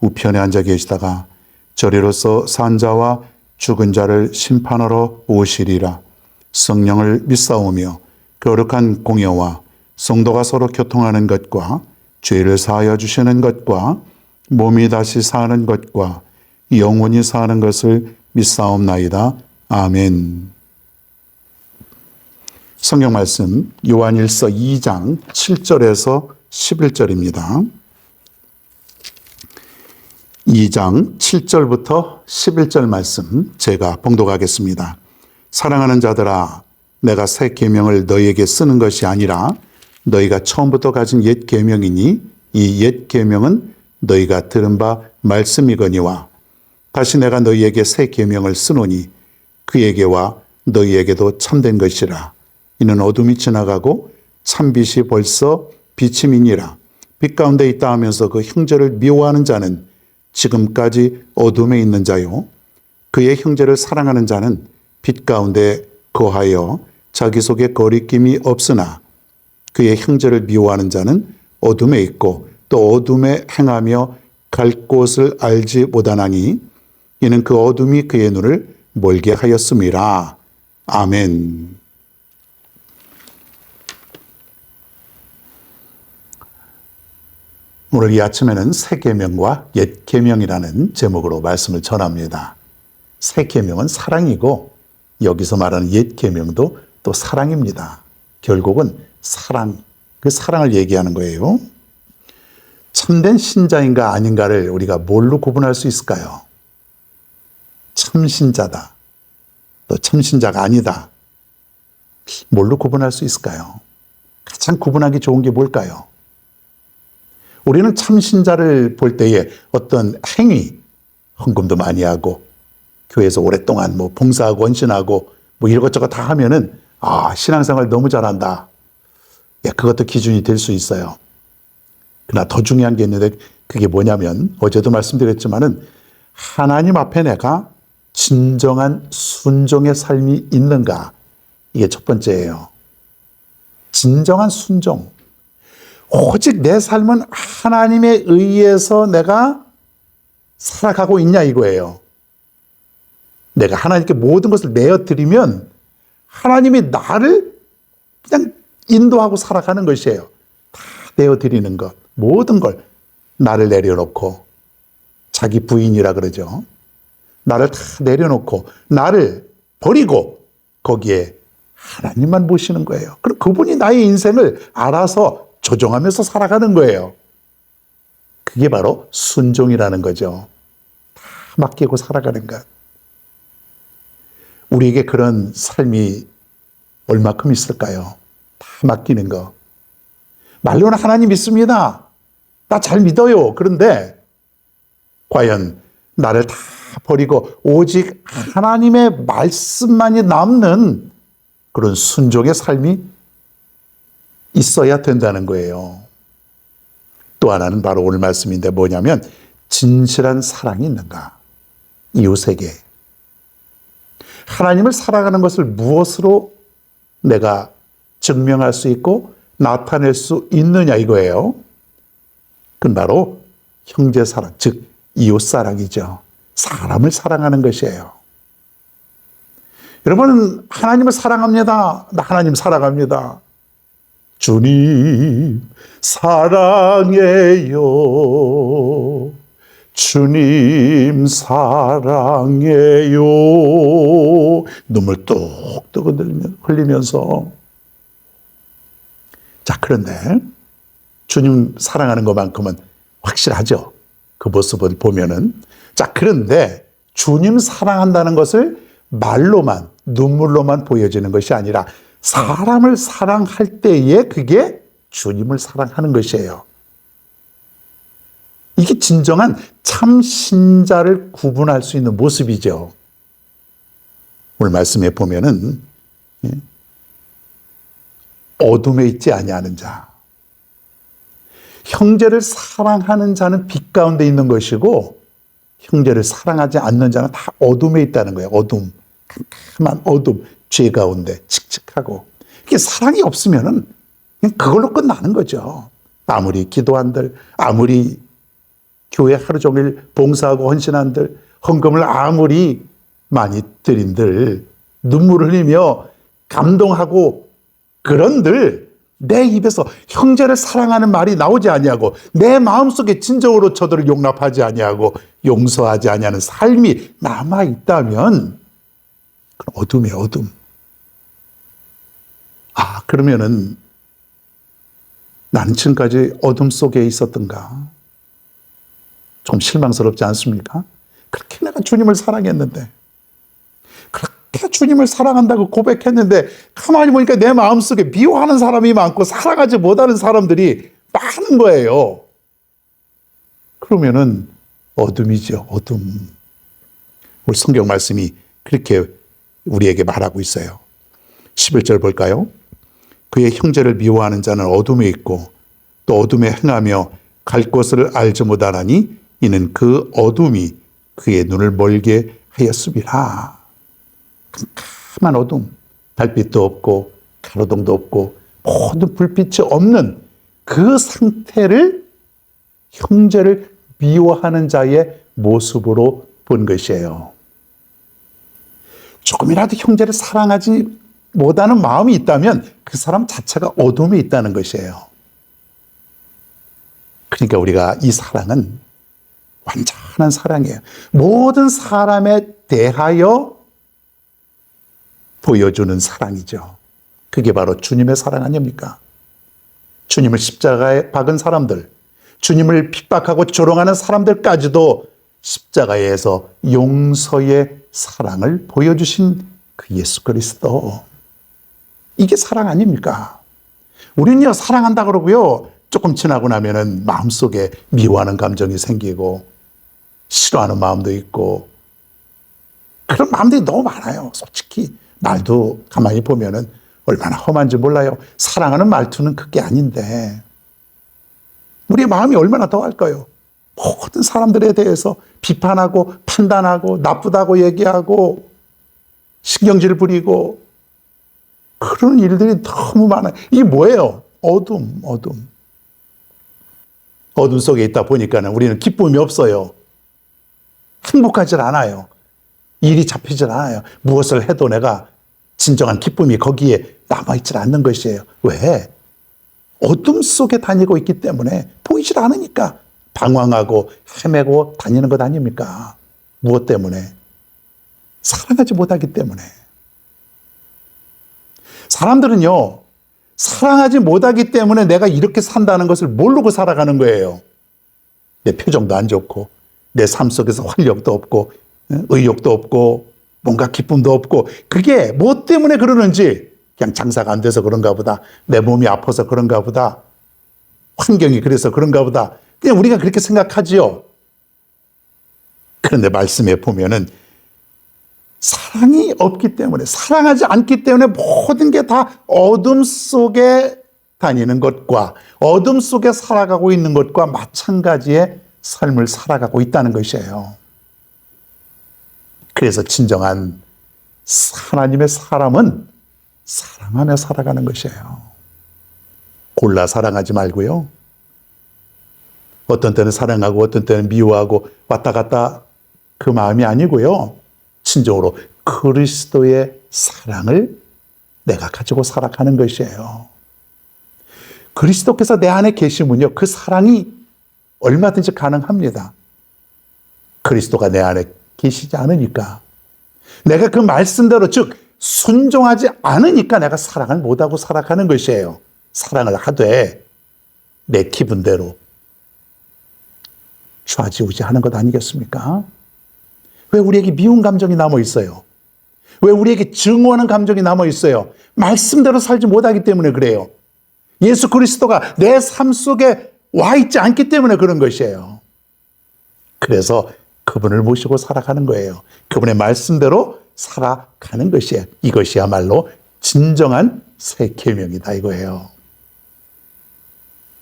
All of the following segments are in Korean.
우편에 앉아 계시다가 저리로서 산자와 죽은 자를 심판하러 오시리라 성령을 믿사오며 거룩한 공여와 성도가 서로 교통하는 것과 죄를 사하여 주시는 것과 몸이 다시 사는 것과 영원히 사는 것을 믿사옵나이다. 아멘. 성경 말씀 요한일서 2장 7절에서 11절입니다. 2장 7절부터 11절 말씀 제가 봉독하겠습니다. 사랑하는 자들아 내가 새 계명을 너희에게 쓰는 것이 아니라 너희가 처음부터 가진 옛 계명이니 이 옛 계명은 너희가 들은 바 말씀이거니와 다시 내가 너희에게 새 계명을 쓰노니 그에게와 너희에게도 참된 것이라 이는 어둠이 지나가고 참빛이 벌써 비침이니라 빛 가운데 있다 하면서 그 형제를 미워하는 자는 지금까지 어둠에 있는 자요 그의 형제를 사랑하는 자는 빛 가운데 거하여 자기 속에 거리낌이 없으나 그의 형제를 미워하는 자는 어둠에 있고 또 어둠에 행하며 갈 곳을 알지 못하나니 이는 그 어둠이 그의 눈을 멀게 하였음이라. 아멘. 오늘 이 아침에는 새 계명과 옛 계명이라는 제목으로 말씀을 전합니다. 새 계명은 사랑이고 여기서 말하는 옛 계명도 또 사랑입니다. 결국은 사랑, 그 사랑을 얘기하는 거예요. 참된 신자인가 아닌가를 우리가 뭘로 구분할 수 있을까요? 참 신자다. 또 참 신자가 아니다. 뭘로 구분할 수 있을까요? 가장 구분하기 좋은 게 뭘까요? 우리는 참신자를 볼 때에 어떤 행위, 헌금도 많이 하고, 교회에서 오랫동안 뭐 봉사하고 원신하고 뭐 이것저것 다 하면은 아, 신앙생활 너무 잘한다. 예, 그것도 기준이 될 수 있어요. 그러나 더 중요한 게 있는데 그게 뭐냐면 어제도 말씀드렸지만은 하나님 앞에 내가 진정한 순종의 삶이 있는가? 이게 첫 번째예요. 진정한 순종. 오직 내 삶은 하나님에 의해서 내가 살아가고 있냐 이거예요. 내가 하나님께 모든 것을 내어드리면 하나님이 나를 그냥 인도하고 살아가는 것이에요. 다 내어드리는 것. 모든 걸 나를 내려놓고 자기 부인이라 그러죠. 나를 다 내려놓고 나를 버리고 거기에 하나님만 보시는 거예요. 그럼 그분이 나의 인생을 알아서 조정하면서 살아가는 거예요. 그게 바로 순종이라는 거죠. 다 맡기고 살아가는 것. 우리에게 그런 삶이 얼마큼 있을까요? 다 맡기는 거. 말로는 하나님 믿습니다. 나 잘 믿어요. 그런데 과연 나를 다 버리고 오직 하나님의 말씀만이 남는 그런 순종의 삶이 있어야 된다는 거예요. 또 하나는 바로 오늘 말씀인데 뭐냐면 진실한 사랑이 있는가? 이웃에게. 하나님을 사랑하는 것을 무엇으로 내가 증명할 수 있고 나타낼 수 있느냐 이거예요. 그건 바로 형제 사랑, 즉 이웃 사랑이죠. 사람을 사랑하는 것이에요. 여러분 하나님을 사랑합니다. 나 하나님 사랑합니다. 주님 사랑해요. 주님 사랑해요. 눈물 뚝뚝 흘리면서 자 그런데 주님 사랑하는 것만큼은 확실하죠. 그 모습을 보면은 자 그런데 주님 사랑한다는 것을 말로만 눈물로만 보여지는 것이 아니라 사람을 사랑할 때에 그게 주님을 사랑하는 것이에요. 이게 진정한 참 신자를 구분할 수 있는 모습이죠. 오늘 말씀에 보면은 예, 어둠에 있지 아니하는 자. 형제를 사랑하는 자는 빛 가운데 있는 것이고 형제를 사랑하지 않는 자는 다 어둠에 있다는 거예요. 어둠. 캄캄한 어둠. 죄 가운데 칙칙하고. 이게 사랑이 없으면은 그냥 그걸로 끝나는 거죠. 아무리 기도한들, 아무리 교회 하루 종일 봉사하고 헌신한들, 헌금을 아무리 많이 드린들, 눈물을 흘리며 감동하고 그런들 내 입에서 형제를 사랑하는 말이 나오지 아니하고 내 마음속에 진정으로 저들을 용납하지 아니하고 용서하지 아니하는 삶이 남아 있다면 그럼 어둠이에요, 어둠. 아, 그러면은 나는 지금까지 어둠 속에 있었던가? 좀 실망스럽지 않습니까? 그렇게 내가 주님을 사랑했는데, 그렇게 주님을 사랑한다고 고백했는데, 가만히 보니까 내 마음속에 미워하는 사람이 많고, 사랑하지 못하는 사람들이 많은 거예요. 그러면은 어둠이죠, 어둠. 우리 성경 말씀이 그렇게 우리에게 말하고 있어요. 11절 볼까요? 그의 형제를 미워하는 자는 어둠에 있고 또 어둠에 행하며 갈 곳을 알지 못하나니 이는 그 어둠이 그의 눈을 멀게 하였습니다. 캄캄한 어둠, 달빛도 없고 가로등도 없고 모든 불빛이 없는 그 상태를 형제를 미워하는 자의 모습으로 본 것이에요. 조금이라도 형제를 사랑하지 못하는 마음이 있다면 그 사람 자체가 어둠에 있다는 것이에요. 그러니까 우리가 이 사랑은 완전한 사랑이에요. 모든 사람에 대하여 보여주는 사랑이죠. 그게 바로 주님의 사랑 아닙니까? 주님을 십자가에 박은 사람들, 주님을 핍박하고 조롱하는 사람들까지도 십자가에서 용서의 사랑을 보여주신 그 예수 그리스도. 이게 사랑 아닙니까? 우리는요, 사랑한다 그러고요, 조금 지나고 나면은 마음속에 미워하는 감정이 생기고, 싫어하는 마음도 있고, 그런 마음들이 너무 많아요. 솔직히. 말도 가만히 보면은 얼마나 험한지 몰라요. 사랑하는 말투는 그게 아닌데, 우리의 마음이 얼마나 더할까요? 모든 사람들에 대해서 비판하고 판단하고 나쁘다고 얘기하고 신경질 부리고 그런 일들이 너무 많아요. 이게 뭐예요? 어둠, 어둠. 어둠 속에 있다 보니까는 우리는 기쁨이 없어요. 행복하질 않아요. 일이 잡히질 않아요. 무엇을 해도 내가 진정한 기쁨이 거기에 남아있질 않는 것이에요. 왜? 어둠 속에 다니고 있기 때문에 보이질 않으니까 방황하고 헤매고 다니는 것 아닙니까? 무엇 때문에? 사랑하지 못하기 때문에. 사람들은요, 사랑하지 못하기 때문에 내가 이렇게 산다는 것을 모르고 살아가는 거예요. 내 표정도 안 좋고, 내 삶 속에서 활력도 없고, 의욕도 없고, 뭔가 기쁨도 없고, 그게 뭐 때문에 그러는지, 그냥 장사가 안 돼서 그런가 보다, 내 몸이 아파서 그런가 보다, 환경이 그래서 그런가 보다, 그냥 우리가 그렇게 생각하지요. 그런데 말씀에 보면은 사랑이 없기 때문에, 사랑하지 않기 때문에 모든 게 다 어둠 속에 다니는 것과 어둠 속에 살아가고 있는 것과 마찬가지의 삶을 살아가고 있다는 것이에요. 그래서 진정한 하나님의 사람은 사랑하며 살아가는 것이에요. 골라 사랑하지 말고요. 어떤 때는 사랑하고 어떤 때는 미워하고 왔다 갔다 그 마음이 아니고요. 진정으로 그리스도의 사랑을 내가 가지고 살아가는 것이에요. 그리스도께서 내 안에 계시면요. 그 사랑이 얼마든지 가능합니다. 그리스도가 내 안에 계시지 않으니까. 내가 그 말씀대로 즉 순종하지 않으니까 내가 사랑을 못하고 살아가는 것이에요. 사랑을 하되 내 기분대로 좌지우지 하는 것 아니겠습니까? 왜 우리에게 미운 감정이 남아 있어요? 왜 우리에게 증오하는 감정이 남아 있어요? 말씀대로 살지 못하기 때문에 그래요. 예수 그리스도가 내 삶 속에 와 있지 않기 때문에 그런 것이에요. 그래서 그분을 모시고 살아가는 거예요. 그분의 말씀대로 살아가는 것이에요. 이것이야말로 진정한 새 계명이다 이거예요.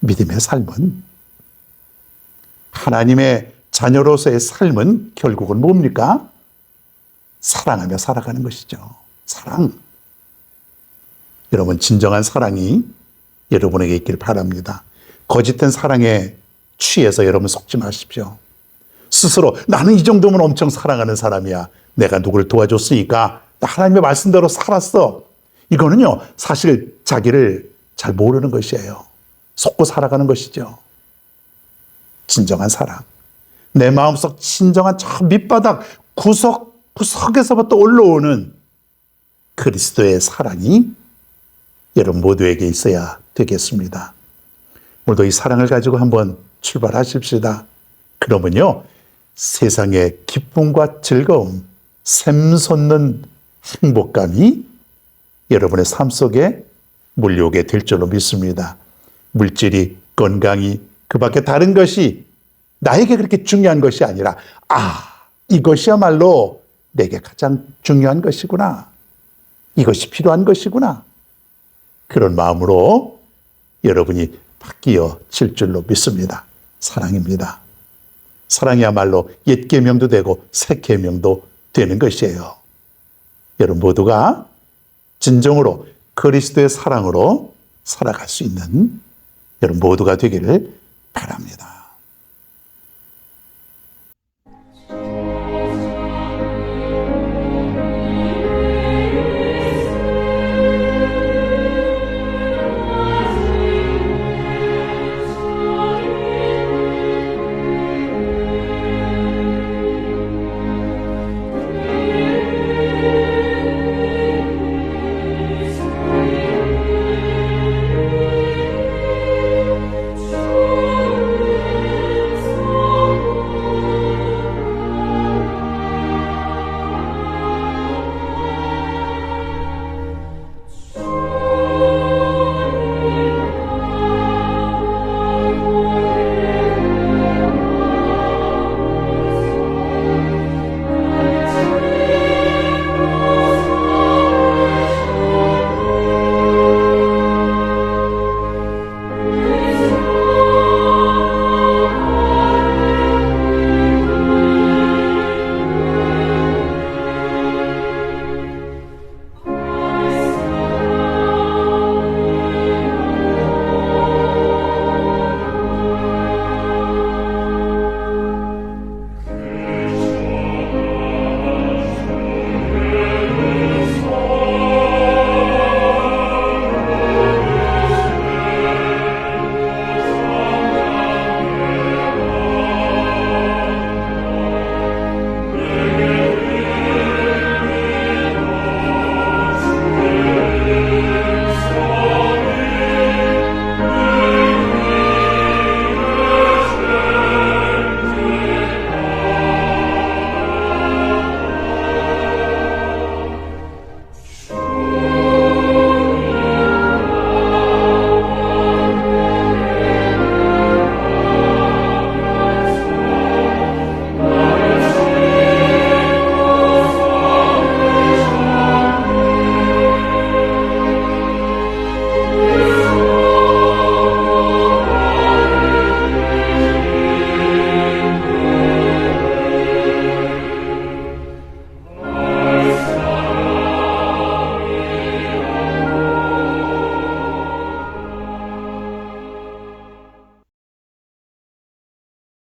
믿음의 삶은 하나님의 자녀로서의 삶은 결국은 뭡니까? 사랑하며 살아가는 것이죠. 사랑. 여러분, 진정한 사랑이 여러분에게 있길 바랍니다. 거짓된 사랑에 취해서 여러분 속지 마십시오. 스스로 나는 이 정도면 엄청 사랑하는 사람이야. 내가 누구를 도와줬으니까 나 하나님의 말씀대로 살았어. 이거는요, 사실 자기를 잘 모르는 것이에요. 속고 살아가는 것이죠. 진정한 사랑. 내 마음속 진정한 저 밑바닥 구석, 구석에서부터 올라오는 그리스도의 사랑이 여러분 모두에게 있어야 되겠습니다. 오늘도 이 사랑을 가지고 한번 출발하십시다. 그러면요, 세상의 기쁨과 즐거움, 샘솟는 행복감이 여러분의 삶 속에 몰려오게 될 줄로 믿습니다. 물질이, 건강이, 그 밖에 다른 것이 나에게 그렇게 중요한 것이 아니라, 아, 이것이야말로 내게 가장 중요한 것이구나. 이것이 필요한 것이구나. 그런 마음으로 여러분이 바뀌어질 줄로 믿습니다. 사랑입니다. 사랑이야말로 옛 계명도 되고 새 계명도 되는 것이에요. 여러분 모두가 진정으로 그리스도의 사랑으로 살아갈 수 있는 여러분 모두가 되기를 바랍니다.